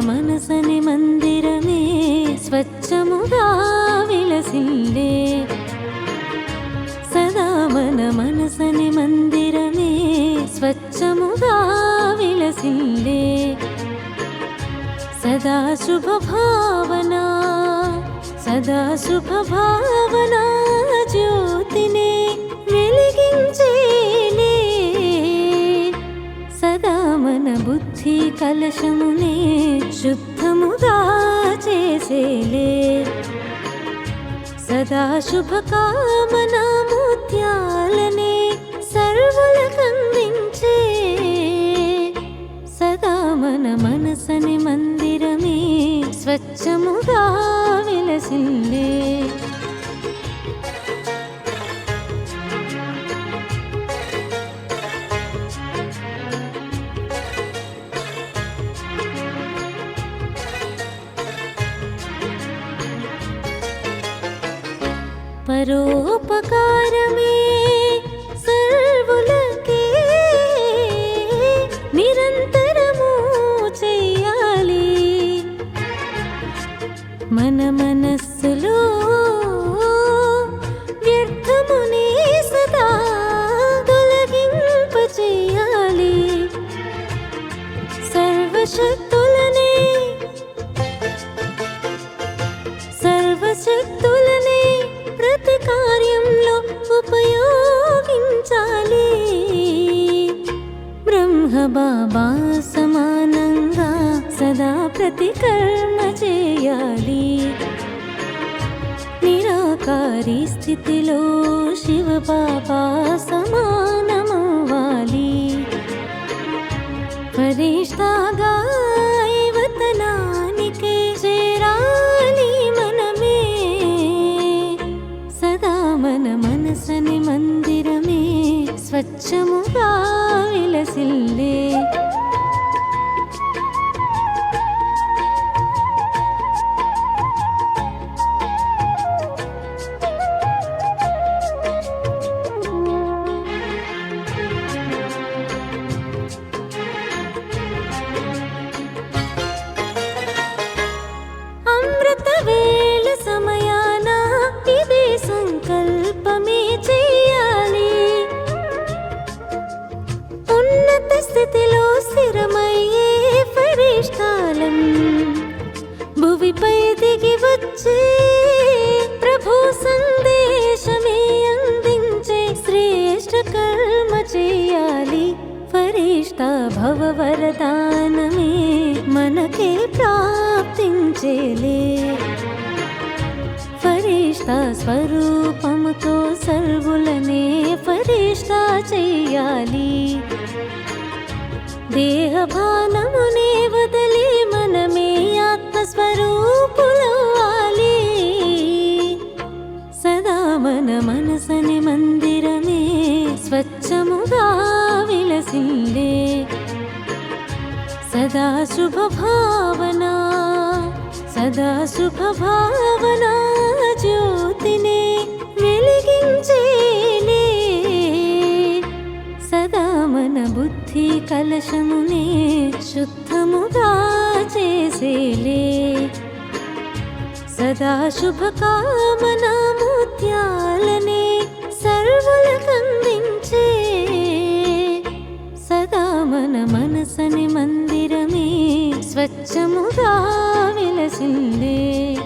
మనసని మందిరమే స్వచ్ఛముగా విలసిల్లే సదా మన మనసని మందిరమే స్వచ్ఛముగా విలసిల్లే సదా శుభ భావన సదా శుభ భావన జ్యోతిని వెలిగించే సదా మన బుద్ధి కలశమునే శుద్ధముగా చేసేలే సదా శుభకామన ముత్యాలనే సర్వులకందించే సదా మన మనసని మందిరమే స్వచ్ఛముగా విలసిల్లే పరోపకారమే. బాబా సమానంగా సదా ప్రతి కర్మ చేయాలి. నిరాకారి స్థితిలో శివ బాబా సమానమవ్వాలి. ఫరిష్తాగా వతనానికే చేరాలి మనమే. సదా మన మనసని మందిరమే స్వచ్ఛముగా విలసిల్లే స్థితిలో స్థిరమయ్యే ఫరిష్టాలం భువిపై దిగి వచ్చే ప్రభు సందేశమే అందించే శ్రేష్ఠ కర్మ చేయాలి. ఫరిష్ట భవ వరదానమే మనకే ప్రాప్తించేలే. ఫరిష్ట స్వరూపముతో దేహభానమునే వదిలి మనమే ఆత్మస్వరూపులవ్వాలి సదా మన మనసని మందిరమే స్వచ్ఛముగా విలసిల్లే సదా శుభ భావన సదా శుభ భావన జ్యోతిని మన బుద్ధి కలశమునే శుద్ధముగా చేసేలే. సదా శుభకామన ముత్యాలనే సర్వులకందించే. సదా మన మనసని మందిరమే స్వచ్ఛముగా విలసిల్లే